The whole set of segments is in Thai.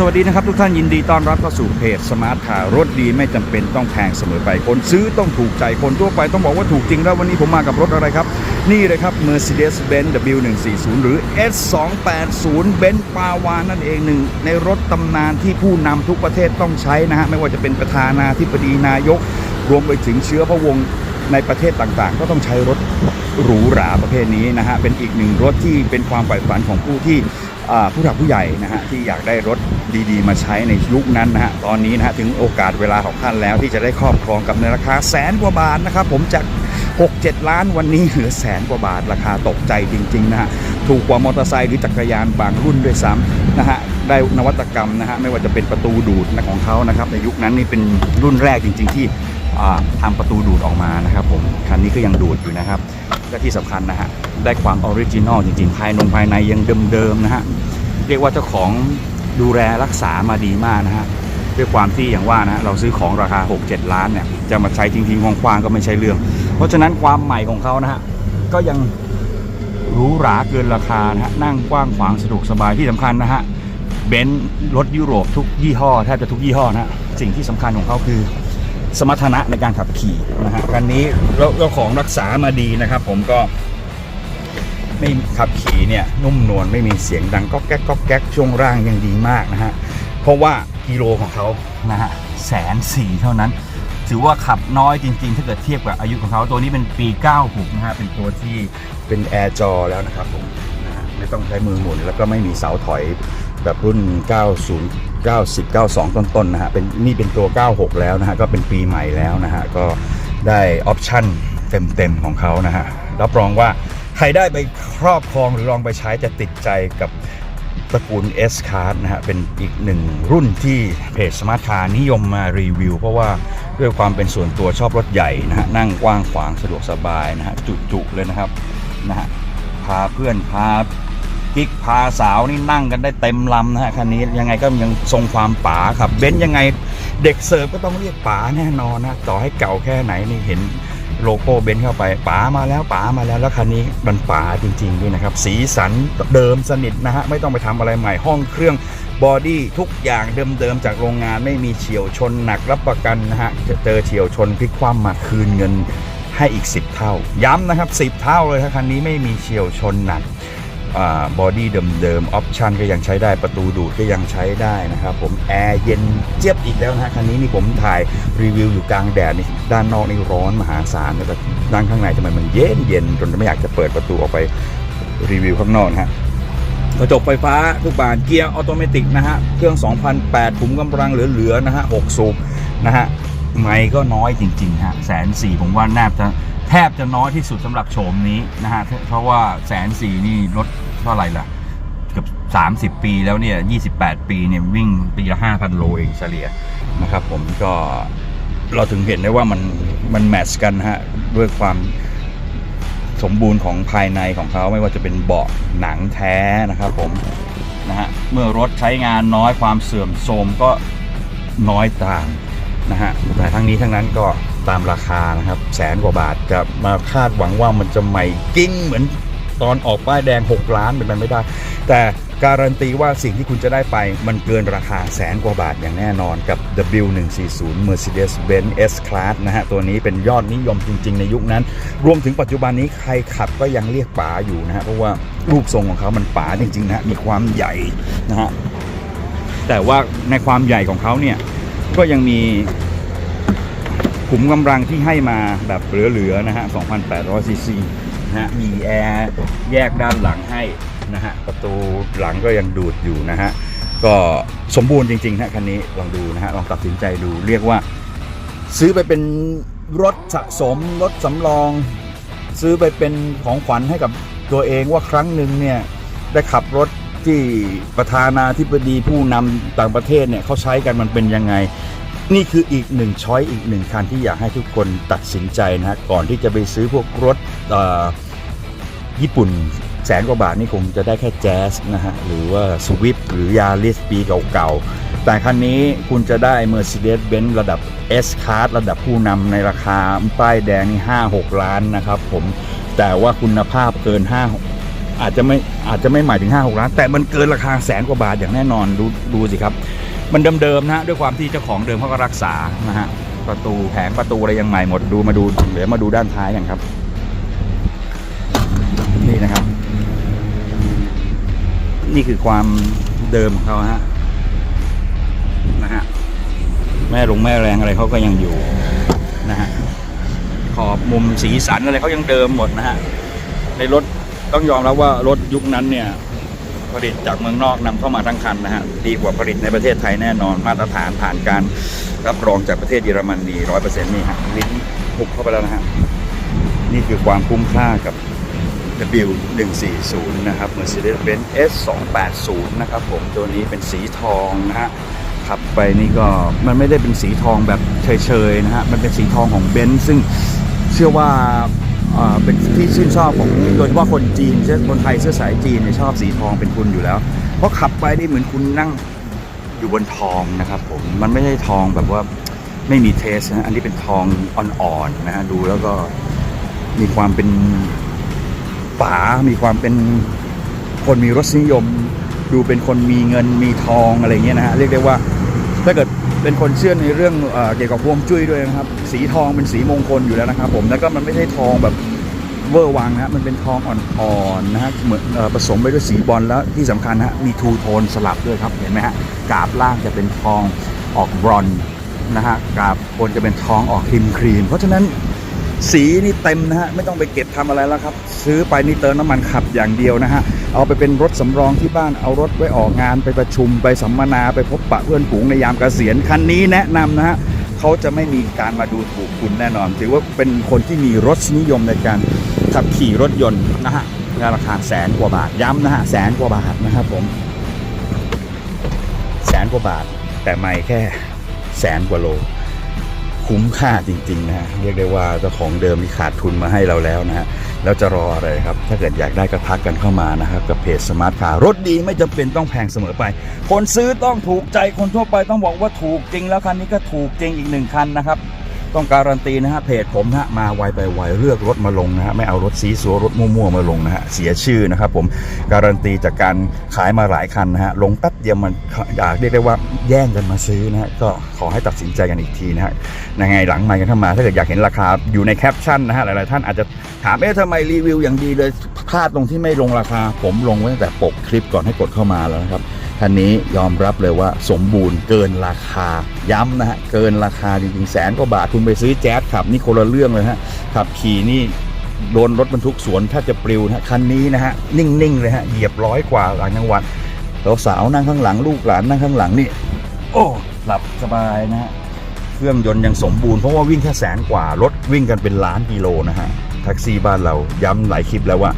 สวัสดีนะครับทุกท่านยินดีต้อนรับเข้าสู่เพจสมาร์ทคาร์รถดีไม่จำเป็นต้องแพงเสมอไปคนซื้อต้องถูกใจคนทั่วไปต้องบอกว่าถูกจริงแล้ววันนี้ผมมากับรถอะไรครับ นี่เลยครับ Mercedes-Benz W140 หรือ S280 Benz p a w a นั่นเองหนึ่งในรถตำนานที่ผู้นำทุกประเทศต้องใช้นะฮะไม่ว่าจะเป็นประธานาธิบดีนายก รวมไปถึงเชื้อพระวงศ์ในประเทศต่างๆ ก็ต้องใช้รถหรูหราประเภทนี้นะฮะเป็นอีกหนึ่งรถที่เป็นความใฝ่ฝันของผู้ที่ ผู้หลักผู้ใหญ่นะฮะที่อยากได้รถดีๆ มาใช้ในยุคนั้นนะฮะตอนนี้นะฮะถึงโอกาสเวลาของท่านแล้วที่จะได้ครอบครองกับในราคาแสนกว่าบาทนะครับผมจาก 6-7 ล้านวันนี้เหลือแสนกว่าบาทราคาตกใจจริงๆนะฮะถูกกว่ามอเตอร์ไซค์หรือจักรยานบางรุ่นด้วยซ้ำนะฮะได้นวัตกรรมนะฮะไม่ว่าจะเป็นประตูดูดนะของเขานะครับในยุคนั้นนี่เป็นรุ่นแรกจริง ๆ ที่ อ่าทำประตูดูดออกมานะครับผมคันนี้ก็ยังดูดอยู่นะครับและที่สำคัญนะฮะได้ความออริจินอลจริงๆ ภายนงภายในยังเดิมๆนะฮะเรียกว่าเจ้าของดูแลรักษามาดีมากนะฮะด้วยความที่อย่างว่านะเราซื้อของราคา 6-7 ล้านเนี่ยจะมาใช้ทิ้งๆคว้างๆก็ไม่ใช่เรื่อง เพราะฉะนั้นความใหม่ของเขานะฮะก็ยังหรูหราเกินราคานะฮะนั่งกว้างขวางสะดวกสบายที่สำคัญนะฮะเบนซ์รถยุโรปทุกยี่ห้อแทบจะทุกยี่ห้อนะฮะสิ่งที่สำคัญของเขาคือ สมรรถนะในการขับขี่นะฮะคันนี้เจ้าของรักษามาดีนะครับ ผมก็ไม่ขับขี่เนี่ยนุ่มนวลไม่มีเสียงดังก็แก๊กก็แก๊กช่วงร่างยังดีมากนะฮะเพราะว่ากิโลของเขานะฮะแสนสี่เท่านั้น ถือว่าขับน้อยจริง ๆ ถ้าเกิดเทียบกับอายุของเขาตัวนี้เป็นปี 96นะฮะเป็นตัวที่เป็นแอร์จอแล้วนะครับผม ไม่ต้องใช้มือหมุน แล้วก็ไม่มีเสาถอยแบบรุ่น 90 90 92 ต้นๆนะฮะเป็นนี่เป็นตัว 96 แล้วนะฮะก็เป็นปีใหม่แล้วนะฮะก็ได้ออปชั่นเต็มๆของเขานะฮะรับรองว่าใครได้ไปครอบครองหรือลองไปใช้จะติดใจกับตระกูล S Card นะฮะเป็นอีกหนึ่งรุ่นที่เพจ Smart Car นิยมมารีวิว เพราะว่าด้วยความเป็นส่วนตัวชอบรถใหญ่นะฮะนั่งกว้างขวางสะดวกสบายนะฮะจุๆเลยนะครับนะฮะพาเพื่อนพา กิ๊กพาสาวนี่นั่งกันได้เต็มลำนะฮะคันนี้ยังไงก็ยังทรงความป๋าครับเบนซ์ยังไงเด็กเสิร์ฟก็ต้องเรียกป๋าแน่นอนนะต่อให้เก่าแค่ไหนนี่เห็นโลโก้เบนซ์เข้าไปป๋ามาแล้วป๋ามาแล้วแล้วคันนี้มันป๋าจริงๆด้วยนะครับสีสันเดิมสนิทนะฮะไม่ต้องไปทำอะไรใหม่ห้องเครื่องบอดี้ทุกอย่างเดิมๆจากโรงงานไม่มีเฉียวชนหนักรับประกันนะฮะจะเจอเฉียวชนพลิกคว่ำมาคืนเงินให้อีก 10 เท่า ย้ำนะครับ 10 เท่าเลยคันนี้ไม่มีเฉียวชนหนัก บอดี้เดิมๆออปชันก็ยังใช้ได้ประตูดูดก็ยังใช้ได้นะครับผมแอร์เย็นเจี๊ยบอีกแล้วนะคันนี้นี่ผมถ่ายรีวิวอยู่กลางแดดนี่ด้านนอกนี่ร้อนมหาศาลแต่ด้านข้างในทำไมมันเย็นเย็นจนไม่อยากจะเปิดประตูออกไปรีวิวข้างนอกนะฮะกระจกไฟฟ้าทุกบานเกียร์ออโตเมติกนะฮะเครื่อง 2008ถุงกำลังเหลือๆนะฮะ6สูบนะฮะไม่ก็น้อยจริงๆฮะแสนสี่ผมว่าแนบจะ แทบจะน้อยที่สุดสำหรับโฉมนี้นะฮะเพราะว่าแสนสี่นี่รถเท่าไหร่ล่ะ เกือบ 30 ปีแล้วเนี่ย 28 ปีเนี่ยวิ่งปีละ 5,000 โลเองเฉลี่ยนะครับผมก็เราถึงเห็นได้ว่ามันมันแมทช์กันฮะด้วยความสมบูรณ์ของภายในของเขาไม่ว่าจะเป็นเบาะหนังแท้นะครับผมนะฮะเมื่อรถใช้งานน้อยความเสื่อมโทรมก็น้อยตามนะฮะแต่ทั้งนี้ทั้งนั้นก็ ตามราคานะครับแสนกว่าบาทจะมาคาดหวังว่ามันจะใหม่กิ้งเหมือนตอนออกป้ายแดง 6 ล้านเป็นไปไม่ได้ แต่การันตีว่าสิ่งที่คุณจะได้ไปมันเกินราคาแสนกว่าบาทอย่างแน่นอนกับ W140 Mercedes-Benz S-Class นะฮะ ตัวนี้เป็นยอดนิยมจริง ๆ ในยุคนั้น รวมถึงปัจจุบันนี้ใครขับก็ยังเรียกป๋าอยู่นะฮะ เพราะว่ารูปทรงของเขามันป๋าจริง ๆ นะฮะมีความใหญ่นะฮะ แต่ว่าในความใหญ่ของเขาเนี่ยก็ยังมี ขุมกำลังที่ให้มาแบบเหลือๆนะฮะ 2,800 ซีซีนะฮะ มีแอร์แยกด้านหลังให้นะฮะ ประตูหลังก็ยังดูดอยู่นะฮะ ก็สมบูรณ์จริงๆนะคันนี้ ลองดูนะฮะ ลองตัดสินใจดู เรียกว่า ซื้อไปเป็นรถสะสม รถสำรอง ซื้อไปเป็นของขวัญให้กับตัวเองว่าครั้งหนึ่งเนี่ย ได้ขับรถที่ประธานาธิบดีผู้นำต่างประเทศเนี่ยเขาใช้กันมันเป็นยังไง นี่คืออีกหนึ่งช้อยอีกหนึ่งคันที่อยากให้ทุกคนตัดสินใจนะฮะก่อนที่จะไปซื้อพวกรถญี่ปุ่นแสนกว่าบาทนี่คงจะได้แค่แจ๊สนะฮะ หรือว่าสวิฟหรือยาริสปีเก่าๆ แต่คันนี้คุณจะได้ Mercedes-Benz ระดับ S Class ระดับผู้นำในราคาป้ายแดงนี่5-6 ล้านนะครับผมแต่ว่าคุณภาพเกิน 5 อาจจะไม่อาจจะไม่หมายถึง 5 6 ล้าน แต่มันเกินราคาแสนกว่าบาทอย่างแน่นอนดูดูสิครับ มันเดิมๆนะฮะด้วยความที่เจ้าของเดิมเขาก็รักษานะฮะประตูแผงประตูอะไรยังใหม่หมดดูมาดูเดี๋ยวมาดูด้านท้ายกันครับ นี่นะครับ นี่คือความเดิมของเขาฮะนะฮะแม่ลงแม่แรงอะไรเขาก็ยังอยู่นะฮะขอบมุมสีสันอะไรเขายังเดิมหมดนะฮะในรถต้องยอมรับว่ารถยุคนั้นเนี่ย ผลิตจากเมืองนอกนำเข้ามาทั้งคันนะฮะดีกว่าผลิตในประเทศไทยแน่นอนมาตรฐานผ่านการรับรองจากประเทศเยอรมนีร้อยเปอร์เซ็นต์นี่ฮะลิ้นหุบเข้าไปแล้วนะฮะนี่คือความคุ้มค่ากับ W140 นะครับ Mercedes-Benz S280 นะครับผมตัวนี้เป็นสีทองนะฮะขับไปนี่ก็มันไม่ได้เป็นสีทองแบบเฉยๆนะฮะมันเป็นสีทองของเบนซ์ซึ่งเชื่อว่า เป็นที่ชื่นชอบของโดยเฉพาะคนจีนเช่นคนไทยเสื้อสายจีนเนี่ยชอบสีทองเป็นคุณอยู่แล้ว เพราะขับไปนี่เหมือนคุณนั่งอยู่บนทองนะครับผมมันไม่ใช่ทองแบบว่าไม่มีเทสนะอันนี้เป็นทองอ่อนๆนะฮะดูแล้วก็มีความเป็นป๋ามีความเป็นคนมีรสนิยม ดูเป็นคนมีเงินมีทองอะไรเงี้ยนะฮะเรียกได้ว่า ถ้าเกิดเป็นคนเชื่อในเรื่องเอเกี่ยวกับพวงจุ้ยด้วยนะครับ สีทองเป็นสีมงคลอยู่แล้วนะครับผมแล้วก็มันไม่ใช่ทองแบบเวอร์วังนะฮะมันเป็นทองอ่อนๆนะฮะเหมือนอผสมไปด้วยสีบอลแล้วที่สำคัญนะฮะมีทูโทนสลับด้วยครับเห็นไหมฮะกาบล่างจะเป็นทองออกบรอนนะฮะกาบบนจะเป็นทองออกครีมครีมเพราะฉะนั้น สีนี่เต็มนะฮะไม่ต้องไปเก็บทำอะไรแล้วครับ ซื้อไปนี่เติมน้ำมันขับอย่างเดียวนะฮะเอาไปเป็นรถสำรองที่บ้านเอารถไว้ออกงานไปประชุมไปสัมมนาไปพบปะเพื่อนฝูงในยามเกษียณคันนี้แนะนำนะฮะเขาจะไม่มีการมาดูถูกคุณแน่นอน ถือว่าเป็นคนที่มีรสนิยมในการขับขี่รถยนต์นะฮะราคาแสนกว่าบาทย้ำนะฮะแสนกว่าบาทนะครับผม แสนกว่าบาท แต่ไม่แค่แสนกว่าโล คุ้มค่าจริงๆนะฮะเรียกได้ว่าเจ้าของเดิมที่ขาดทุนมาให้เราแล้วนะฮะแล้วจะรออะไรครับ ถ้าเกิดอยากได้ก็ทักกันเข้ามานะครับ กับเพจสมาร์ทคาร์รถดีไม่จำเป็นต้องแพงเสมอไป คนซื้อต้องถูกใจคนทั่วไปต้องบอกว่าถูกจริงแล้วคันนี้ก็ถูกจริงอีกหนึ่งคันนะครับ ต้องการันตีนะฮะเพจผมนะฮะมาไวไปไวเลือกรถมาลงนะฮะไม่เอารถซีซัวรถมั่วๆมาลงนะฮะเสียชื่อนะครับผมการันตีจากการขายมาหลายคันนะฮะลงแป๊บเดียวมันอยากเรียกได้ว่าแย่งกันมาซื้อนะฮะก็ขอให้ตัดสินใจกันอีกทีนะฮะยังไงหลังไมค์กันเข้ามา ถ้าเกิดอยากเห็นราคาอยู่ในแคปชั่นนะฮะหลายๆท่านอาจจะถามเอ๊ะทำไมรีวิวอย่างดีเลยพลาดตรงที่ไม่ลงราคา ผมลงไว้แต่ปกคลิปก่อนให้กดเข้ามาแล้วนะครับ คันนี้ยอมรับเลยว่าสมบูรณ์เกินราคา ย้ำนะฮะ เกินราคาจริงๆแสนกว่าบาท คุณไปซื้อแจ๊สขับนี่คนละเรื่องเลยฮะ ขับขี่นี่โดนรถบรรทุกสวนถ้าจะปลิวนะฮะคันนี้นะฮะ นิ่งๆเลยฮะ เหยียบร้อยกว่าหลังจังหวัดสาวๆนั่งข้างหลังลูกหลานนั่งข้างหลังนี่ โอ้หลับสบายนะฮะเครื่องยนต์ยังสมบูรณ์เพราะว่าวิ่งแค่แสนกว่ารถวิ่งกันเป็นล้านกิโลนะฮะแท็กซี่บ้านเราย้ำหลายคลิปแล้วว่า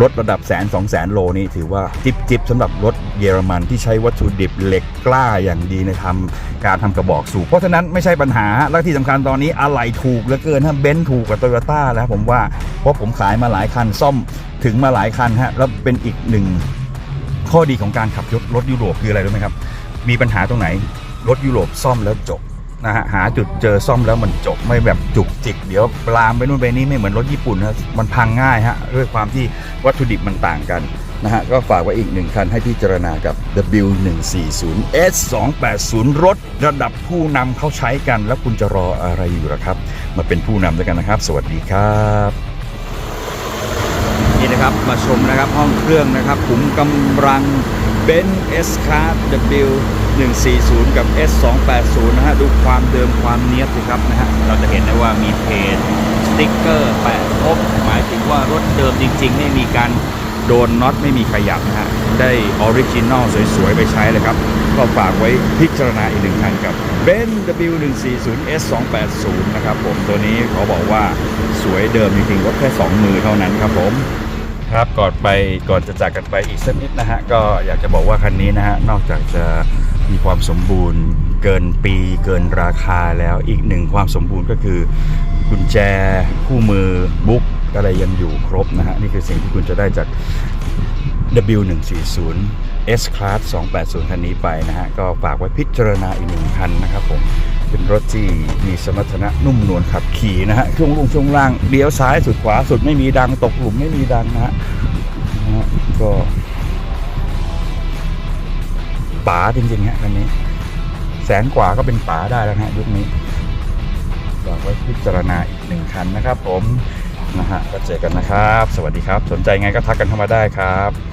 รถระดับแสนสองแสนโลนี่ถือว่าจิบจิบสำหรับรถเยอรมันที่ใช้วัตถุดิบเหล็กกล้าอย่างดีในทำการทำกระบอกสูบเพราะฉะนั้นไม่ใช่ปัญหา และที่สำคัญตอนนี้อะไหล่ถูกเหลือเกินฮะเบนซ์ถูกกว่าโตโยต้าแล้วผมว่าเพราะผมขายมาหลายคันซ่อมถึงมาหลายคันฮะแล้วเป็นอีกหนึ่งข้อดีของการขับรถรถยุโรปคืออะไรรู้ไหมครับ มีปัญหาตรงไหนรถยุโรปซ่อมแล้วจบ นะฮะหาจุดเจอซ่อมแล้วมันจบไม่แบบจุกจิก เดี๋ยวลามไปนู่นไปนี่ไม่เหมือนรถญี่ปุ่นนะมันพังง่ายฮะด้วยความที่วัตถุดิบมันต่างกันนะฮะก็ฝากไว้อีกหนึ่งคันให้พิจารณากับ W140 S280 รถระดับผู้นำเขาใช้กัน แล้วคุณจะรออะไรอยู่ล่ะครับ มาเป็นผู้นำด้วยกันนะครับ สวัสดีครับนี่นะครับมาชมนะครับห้องเครื่องนะครับขุมกำลังเบนซ์ S Class W 140 กับ S 280 นะฮะ ดูความเดิมความเนี้ยบสิครับนะฮะ เราจะเห็นได้ว่ามีเพจสติ๊กเกอร์แปะครบหมายถึงว่ารถเดิมจริงๆ ไม่มีการโดนน็อตไม่มีขยับนะฮะ ได้ออริจินอลสวยๆ ไปใช้เลยครับ ก็ฝากไว้พิจารณาอีกหนึ่งคันกับ b e n W 140 S 280นะครับผมตัวนี้เขาบอกว่าสวยเดิมจริงๆรถแค่ 2 มือเท่านั้นครับผมครับก่อนไปก่อนจะจากกันไปอีกสักนิดนะฮะ ก็อยากจะบอกว่าคันนี้นะฮะ นอกจากจะ มีความสมบูรณ์เกินปีเกินราคาแล้วอีกหนึ่งความสมบูรณ์ก็คือกุญแจคู่มือบุ๊กอะไรยังอยู่ครบนะฮะ นี่คือสิ่งที่คุณจะได้จาก W140 S Class 280 คันนี้ไปนะฮะ ก็ฝากไว้พิจารณาอีกหนึ่งคันนะครับผม เป็นรถที่มีสมรรถนะนุ่มนวลขับขี่นะฮะ ช่วงลงช่วงล่างเลี้ยวซ้ายสุดขวาสุดไม่มีดังตกหลุมไม่มีดังนะฮะก็ ป๋าจริงๆฮะคันนี้ แสนกว่าก็เป็นป๋าได้แล้วฮะยุคนี้ฝากไว้พิจารณาอีกหนึ่งคันนะครับ ผมนะฮะก็เจอกันนะครับ สวัสดีครับ สนใจไงก็ทักกันเข้ามาได้ครับ